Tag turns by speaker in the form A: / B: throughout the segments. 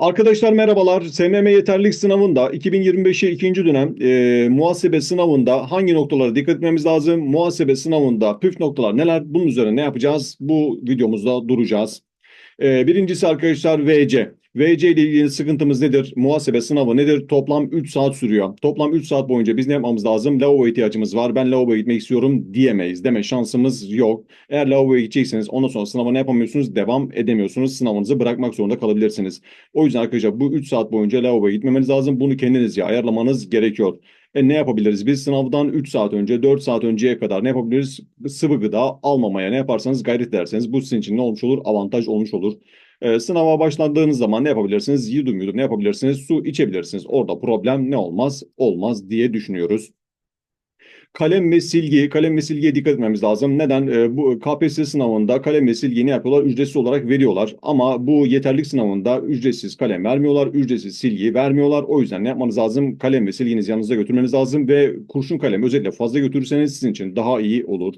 A: Arkadaşlar merhabalar. SMM yeterlilik sınavında 2025'e ikinci dönem e, muhasebe sınavında hangi noktalara dikkat etmemiz lazım? Muhasebe sınavında püf noktalar neler? Bunun üzerine ne yapacağız? Bu videomuzda duracağız. E, birincisi arkadaşlar VC. VC ile ilgili sıkıntımız nedir? Muhasebe sınavı nedir? Toplam 3 saat sürüyor. Toplam 3 saat boyunca biz ne yapmamız lazım? Lavabo ihtiyacımız var. Ben lavaboya gitmek istiyorum diyemeyiz. Deme şansımız yok. Eğer lavaboya gidecekseniz ondan sonra sınava ne yapamıyorsunuz? Devam edemiyorsunuz. Sınavınızı bırakmak zorunda kalabilirsiniz. O yüzden arkadaşlar bu 3 saat boyunca lavaboya gitmemeniz lazım. Bunu kendinizce ayarlamanız gerekiyor. E ne yapabiliriz? Biz sınavdan 3 saat önce, 4 saat önceye kadar ne yapabiliriz? Sıvı gıda almamaya ne yaparsanız gayret ederseniz bu sizin için ne olmuş olur? Avantaj olmuş olur. E, sınava başladığınız zaman ne yapabilirsiniz? Yudum yudum ne yapabilirsiniz? Su içebilirsiniz. Orada problem ne olmaz? Olmaz diye düşünüyoruz. Kalem ve silgi, kalem ve silgiye dikkat etmemiz lazım. Neden? E, bu KPSS sınavında kalem ve silgiyi ne yapıyorlar? Ücretsiz olarak veriyorlar. Ama bu yeterlik sınavında ücretsiz kalem vermiyorlar, ücretsiz silgi vermiyorlar. O yüzden ne yapmanız lazım? Kalem ve silginizi yanınızda götürmeniz lazım ve kurşun kalem özellikle fazla götürürseniz sizin için daha iyi olur.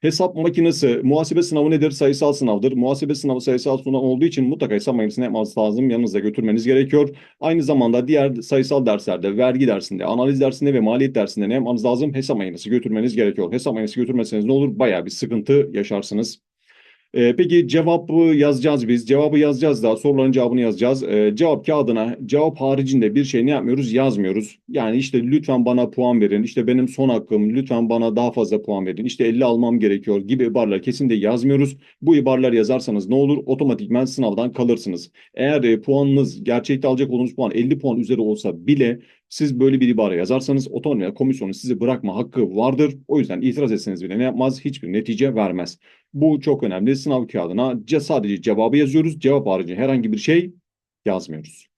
A: Hesap makinesi, muhasebe sınavı nedir? Sayısal sınavdır. Muhasebe sınavı sayısal sınav olduğu için mutlaka hesap makinesini yapmanız lazım. Yanınızda götürmeniz gerekiyor. Aynı zamanda diğer sayısal derslerde, vergi dersinde, analiz dersinde ve maliyet dersinde ne yapmanız lazım? Hesap makinesi götürmeniz gerekiyor. Hesap makinesi götürmezseniz ne olur? Bayağı bir sıkıntı yaşarsınız. Ee, peki cevabı yazacağız biz. Cevabı yazacağız da soruların cevabını yazacağız. Ee, cevap kağıdına cevap haricinde bir şey ne yapmıyoruz? Yazmıyoruz. Yani işte lütfen bana puan verin. İşte benim son hakkım. Lütfen bana daha fazla puan verin. İşte 50 almam gerekiyor gibi ibareler kesinlikle yazmıyoruz. Bu ibareler yazarsanız ne olur? Otomatikman sınavdan kalırsınız. Eğer e, puanınız gerçekte alacak olduğunuz puan 50 puan üzeri olsa bile siz böyle bir ibare yazarsanız otomatik komisyonun sizi bırakma hakkı vardır. O yüzden itiraz etseniz bile ne yapmaz? Hiçbir netice vermez. Bu çok önemli. Sınav kağıdına sadece cevabı yazıyoruz. Cevap harici herhangi bir şey yazmıyoruz.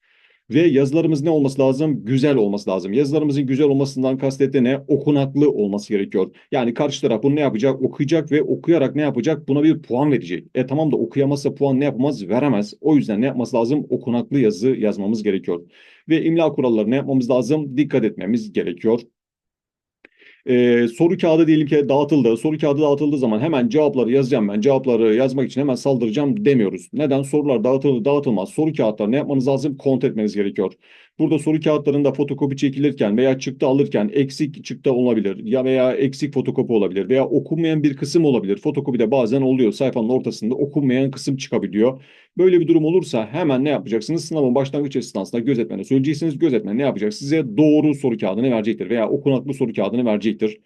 A: Ve yazılarımız ne olması lazım? Güzel olması lazım. Yazılarımızın güzel olmasından kastettiği ne? Okunaklı olması gerekiyor. Yani karşı taraf bunu ne yapacak? Okuyacak ve okuyarak ne yapacak? Buna bir puan verecek. E tamam da okuyamazsa puan ne yapmaz? Veremez. O yüzden ne yapması lazım? Okunaklı yazı yazmamız gerekiyor. Ve imla kurallarına yapmamız lazım? Dikkat etmemiz gerekiyor. Ee, soru kağıdı diyelim ki dağıtıldı. Soru kağıdı dağıtıldığı zaman hemen cevapları yazacağım ben. Cevapları yazmak için hemen saldıracağım demiyoruz. Neden? Sorular dağıtılır dağıtılmaz. Soru kağıtları ne yapmanız lazım? Kont etmeniz gerekiyor. Burada soru kağıtlarında fotokopi çekilirken veya çıktı alırken eksik çıktı olabilir ya veya eksik fotokopi olabilir veya okunmayan bir kısım olabilir. Fotokopide bazen oluyor sayfanın ortasında okunmayan kısım çıkabiliyor. Böyle bir durum olursa hemen ne yapacaksınız? Sınavın başlangıç esnasında gözetmene söyleyeceksiniz. Gözetmen ne yapacak? Size doğru soru kağıdını verecektir veya okunaklı soru kağıdını verecektir.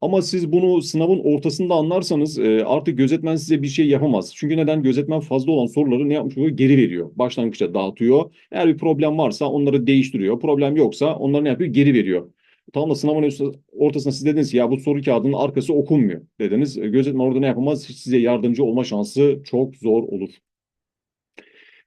A: Ama siz bunu sınavın ortasında anlarsanız e, artık gözetmen size bir şey yapamaz. Çünkü neden? Gözetmen fazla olan soruları ne yapmış oluyor? Geri veriyor. Başlangıçta dağıtıyor. Eğer bir problem varsa onları değiştiriyor. Problem yoksa onları ne yapıyor? Geri veriyor. Tam da sınavın ortasında siz dediniz ki ya bu soru kağıdının arkası okunmuyor dediniz. E, gözetmen orada ne yapamaz? Size yardımcı olma şansı çok zor olur.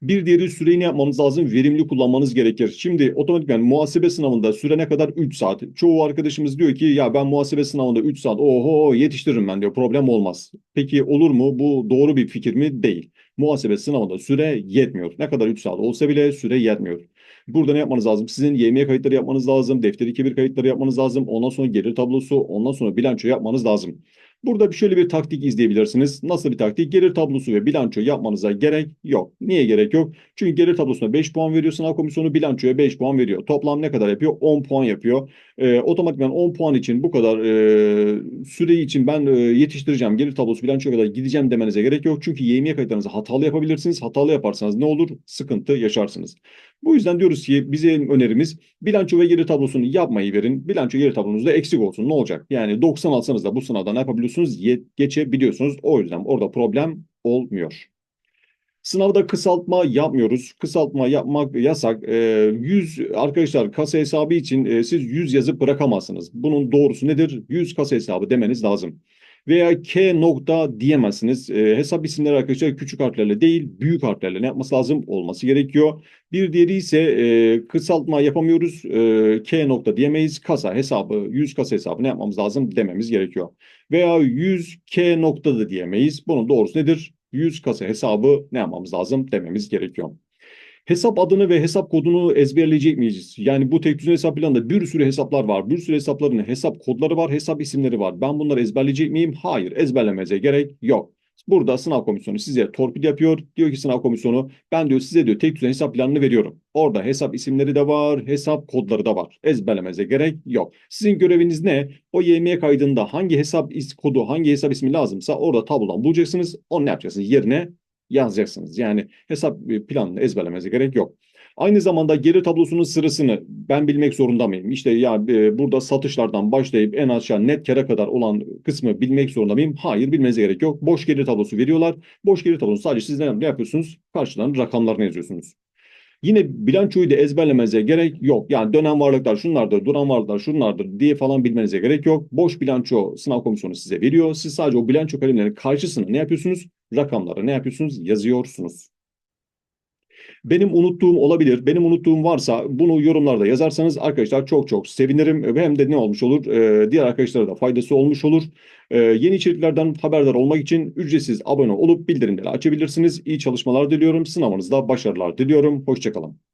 A: Bir diğeri süreyi ne yapmanız lazım? Verimli kullanmanız gerekir. Şimdi otomatikman muhasebe sınavında süre ne kadar? 3 saat. Çoğu arkadaşımız diyor ki ya ben muhasebe sınavında 3 saat oho yetiştiririm ben diyor. Problem olmaz. Peki olur mu? Bu doğru bir fikir mi? Değil. Muhasebe sınavında süre yetmiyor. Ne kadar 3 saat olsa bile süre yetmiyor. Burada ne yapmanız lazım? Sizin YMY kayıtları yapmanız lazım. Defter 2 kayıtları yapmanız lazım. Ondan sonra gelir tablosu, ondan sonra bilanço yapmanız lazım. Burada şöyle bir taktik izleyebilirsiniz. Nasıl bir taktik? Gelir tablosu ve bilanço yapmanıza gerek yok. Niye gerek yok? Çünkü gelir tablosuna 5 puan veriyor. Sınav komisyonu bilançoya 5 puan veriyor. Toplam ne kadar yapıyor? 10 puan yapıyor. E, otomatikman 10 puan için bu kadar e, süreyi için ben e, yetiştireceğim. Gelir tablosu bilançoya kadar gideceğim demenize gerek yok. Çünkü YMY kayıtlarınızı hatalı yapabilirsiniz. Hatalı yaparsanız ne olur? Sıkıntı yaşarsınız. Bu yüzden diyoruz ki bize önerimiz bilanço ve gelir tablosunu yapmayı verin. Bilanço gelir tablonuzda eksik olsun. Ne olacak? Yani 90 alsanız da bu sınavdan yapabiliyorsunuz? Geçebiliyorsunuz. O yüzden orada problem olmuyor. Sınavda kısaltma yapmıyoruz. Kısaltma yapmak yasak. E, 100 arkadaşlar kasa hesabı için e, siz 100 yazıp bırakamazsınız. Bunun doğrusu nedir? 100 kasa hesabı demeniz lazım veya K nokta diyemezsiniz. E, hesap isimleri arkadaşlar küçük harflerle değil büyük harflerle ne yapması lazım olması gerekiyor. Bir diğeri ise e, kısaltma yapamıyoruz. E, K nokta diyemeyiz. Kasa hesabı 100 kasa hesabı ne yapmamız lazım dememiz gerekiyor. Veya 100 K nokta da diyemeyiz. Bunun doğrusu nedir? 100 kasa hesabı ne yapmamız lazım dememiz gerekiyor. Hesap adını ve hesap kodunu ezberleyecek miyiz? Yani bu tek düzen hesap planında bir sürü hesaplar var. Bir sürü hesapların hesap kodları var, hesap isimleri var. Ben bunları ezberleyecek miyim? Hayır, ezberlemenize gerek yok. Burada sınav komisyonu size torpil yapıyor. Diyor ki sınav komisyonu ben diyor size diyor tek düzen hesap planını veriyorum. Orada hesap isimleri de var, hesap kodları da var. Ezberlemenize gerek yok. Sizin göreviniz ne? O YM kaydında hangi hesap is kodu, hangi hesap ismi lazımsa orada tablodan bulacaksınız. Onu ne yapacaksınız? Yerine yazacaksınız. Yani hesap e, planını ezberlemenize gerek yok. Aynı zamanda geri tablosunun sırasını ben bilmek zorunda mıyım? İşte ya e, burada satışlardan başlayıp en aşağı net kere kadar olan kısmı bilmek zorunda mıyım? Hayır bilmenize gerek yok. Boş geri tablosu veriyorlar. Boş geri tablosu sadece siz ne yapıyorsunuz? Karşıdan rakamlarını yazıyorsunuz. Yine bilançoyu da ezberlemenize gerek yok. Yani dönem varlıklar şunlardır, duran varlıklar şunlardır diye falan bilmenize gerek yok. Boş bilanço sınav komisyonu size veriyor. Siz sadece o bilanço kalemlerinin karşısına ne yapıyorsunuz? Rakamları ne yapıyorsunuz? Yazıyorsunuz. Benim unuttuğum olabilir. Benim unuttuğum varsa bunu yorumlarda yazarsanız arkadaşlar çok çok sevinirim. Hem de ne olmuş olur? Ee, diğer arkadaşlara da faydası olmuş olur. Ee, yeni içeriklerden haberdar olmak için ücretsiz abone olup bildirimleri açabilirsiniz. İyi çalışmalar diliyorum. Sınavınızda başarılar diliyorum. Hoşçakalın.